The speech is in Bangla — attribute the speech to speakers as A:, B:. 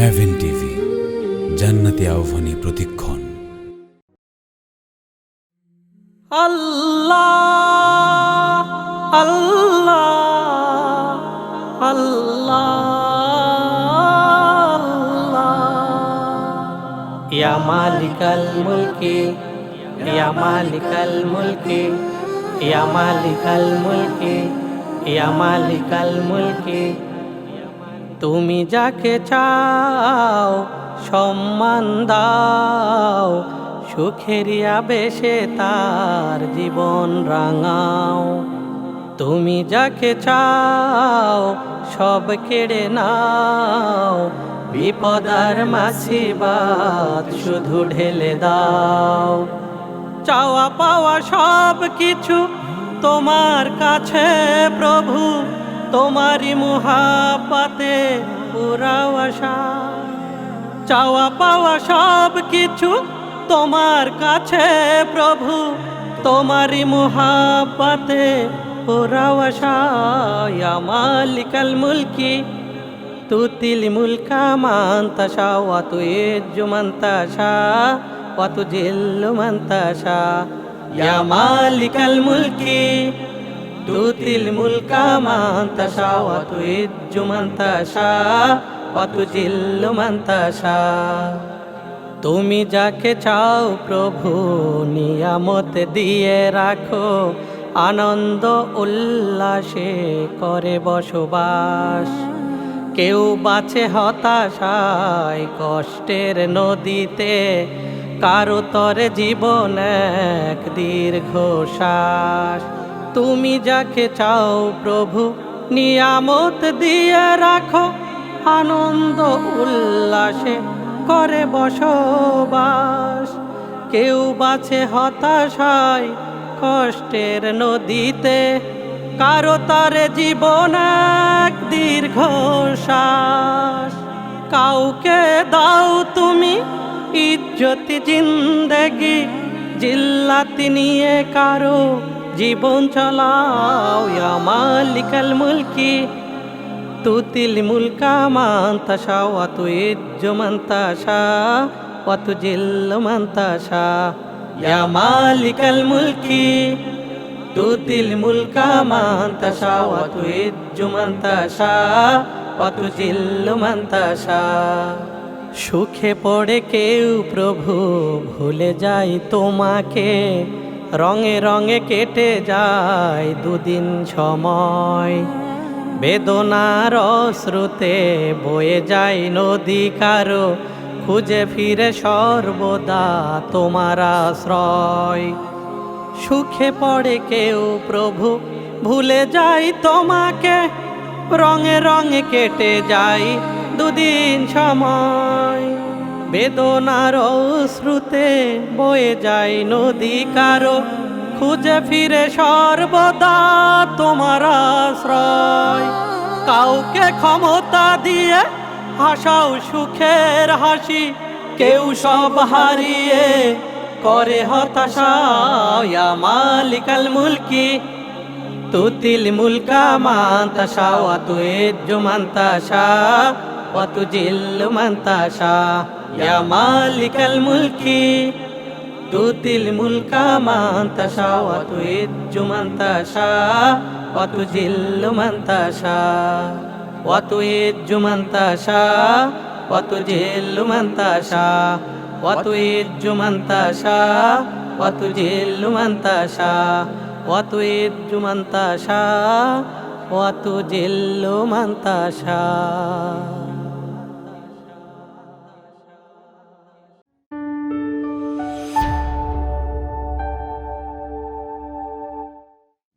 A: হ্যাভেন টিভি জান্নাতি আহ্বানী প্রতিক্ষণ।
B: আল্লাহ আল্লাহ আল্লাহ, ইয়া মালিকাল মুলকি, ইয়া মালিকাল মুলকি, ইয়া মালিকাল মুলকি, ইয়া মালিকাল মুলকি। তুমি যাকে চাও সম্মান দাও সুখেরিয়া বেশে তার জীবন রাঙাও। তুমি যাকে চাও সব কেড়ে নাও, বিপদার মাসিবাদ শুধু ঢেলে দাও। চাওয়া পাওয়া সব কিছু তোমার কাছে প্রভু। তোমারই মুহাপাতে পুরাও আশা। চাওয়া পাওয়া সব কিছু তোমার কাছে প্রভু। তোমারি মুহাপাতে পুরাও আশা। মালিকাল মুলকি তুতিল মুলকা মান্তাশা ওয়া তুইজ্জু মান্তাশা ওয়া তুজিল্লু মান্তাশা ইয়া মালিকাল মুলকি ওয়া তুইজ্জু মান্তাশা ওয়া তুজিল্লু মান্তাশা। তুমি যাকে চাও প্রভু, নিয়ামত দিয়ে রাখো। আনন্দ উল্লাসে করে বসবাস। কেউ বাছে হতাশায় কষ্টের নদীতে। কারও তরে জীবন এক দীর্ঘ শ্বাস তুমি যাকে চাও প্রভু, নিয়ামত দিয়ে রাখো, আনন্দ উল্লাসে করে বসবাস। কেউ বাছে হতাশায় কষ্টের নদীতে, কারও তারে জীবন এক দীর্ঘ শ্বাস। কাউকে দাও তুমি ইজ্জতি, জিন্দেগি, জিল্লাতি নিয়ে কারও জীবন চলাও ইয়া মালিকাল মুলকি, তুতিল মুলকা মান্তাশা ওয়া তুইজ্জু মান্তাশা ওয়া তুজিল্লু মান্তাশা। ইয়া মালিকাল মুলকি, তুতিল মুলকা মান্তাশা ওয়া তুইজ্জু মান্তাশা ওয়া তুজিল্লু মান্তাশা। সুখে পড়ে কেউ প্রভু, ভুলে যায় তোমাকে। রঙে রঙে কেটে যায় দুদিন সময়। বেদনার অশ্রুতে বয়ে যায় নদী কারও, খুঁজে ফিরে সর্বদা তোমার আশ্রয়। সুখে পড়ে কেউ প্রভু, ভুলে যাই তোমাকে। রঙে রঙে কেটে যাই দুদিন সময়। বেদনার শ্রুতে বয়ে যায় নদী কারও। খুঁজে ফিরে সর্বদা তোমার আশ্রয়। কাউকে ক্ষমতা দিয়ে হাসাও সুখের হাসি। কেউ সব হারিয়ে করে হতাশা মালিকাল মুলকি, তুতিল মুলকা মান্তাশা, ওয়া তুইজ্জু মান্তাশা, ওয়া তুজিল্লু মান্তাশা। ইয়া মালিকাল মুলকি, তুতিল মুলকা মান্তাশা ওয়া তুইজ্জু মান্তাশা ওয়া তুজিল্লু মান্তাশা ওয়া তুইজ্জু মান্তাশা ওয়া তুজিল্লু মান্তাশা ওয়া তুইজ্জু মান্তাশা ওয়া তুজিল্লু মান্তাশা ওয়া তুইজ্জু মান্তাশা ওয়া তুজিল্লু মান্তাশা